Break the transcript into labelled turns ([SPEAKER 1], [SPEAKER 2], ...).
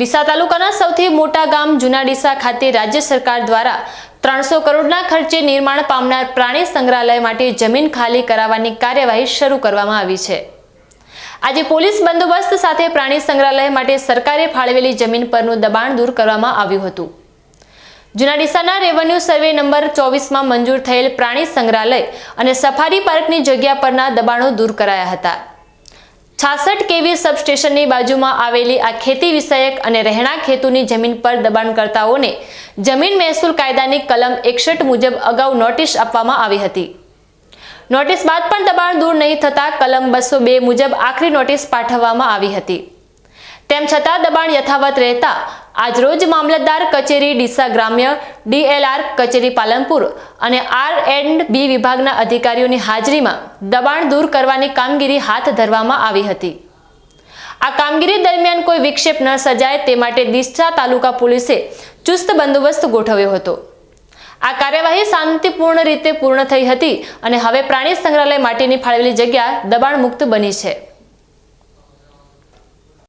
[SPEAKER 1] ડીસા તાલુકાના સૌથી મોટા ગામ જૂના ડીસા ખાતે રાજ્ય સરકાર દ્વારા ત્રણસો કરોડના ખર્ચે નિર્માણ પામનાર પ્રાણી સંગ્રહાલય માટે જમીન ખાલી કરાવવાની કાર્યવાહી શરૂ કરવામાં આવી છે. આજે પોલીસ બંદોબસ્ત સાથે પ્રાણી સંગ્રહાલય માટે સરકારે ફાળવેલી જમીન પરનું દબાણ દૂર કરવામાં આવ્યું હતું. જૂના ડીસાના રેવન્યુ સર્વે નંબર ચોવીસમાં મંજૂર થયેલ પ્રાણી સંગ્રહાલય અને સફારી પાર્કની જગ્યા પરના દબાણો દૂર કરાયા હતા. છાસઠ કેવી સબસ્ટેશનની બાજુમાં આવેલી આ ખેતી વિષયક અને રહેણાંક હેતુની જમીન પર દબાણકર્તાઓને જમીન મહેસૂલ કાયદાની કલમ એકસઠ મુજબ અગાઉ નોટિસ આપવામાં આવી હતી. નોટિસ બાદ પણ દબાણ દૂર નહીં થતા કલમ બસો બે મુજબ આખરી નોટિસ પાઠવવામાં આવી હતી. તેમ છતાં દબાણ યથાવત રહેતા આજરોજ મામલતદાર કચેરી ડીસા ગ્રામ્ય ડીએલઆર કચેરી પાલનપુર અને આર એન્ડ બી વિભાગના અધિકારીઓની હાજરીમાં દબાણ દૂર કરવાની કામગીરી હાથ ધરવામાં આવી હતી. આ કામગીરી દરમિયાન કોઈ વિક્ષેપ ન સર્જાય તે માટે ડીસા તાલુકા પોલીસે ચુસ્ત બંદોબસ્ત ગોઠવ્યો હતો. આ કાર્યવાહી શાંતિપૂર્ણ રીતે પૂર્ણ થઈ હતી અને હવે પ્રાણી સંગ્રહાલય માટેની ફાળવેલી જગ્યા દબાણ મુક્ત બની છે.